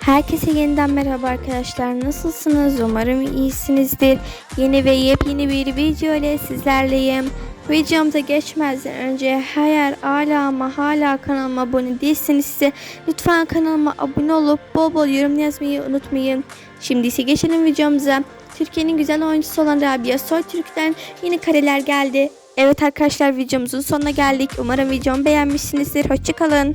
Herkese yeniden merhaba arkadaşlar. Nasılsınız? Umarım iyisinizdir. Yeni ve yepyeni bir video ile sizlerleyim. Videomda geçmezden önce eğer hala ama hala kanalıma abone değilseniz size lütfen kanalıma abone olup bol bol yorum yazmayı unutmayın. Şimdi ise geçelim videomuza. Türkiye'nin güzel oyuncusu olan Rabia Soytürk'ten yeni kareler geldi. Evet arkadaşlar videomuzun sonuna geldik. Umarım videomu beğenmişsinizdir. Hoşçakalın.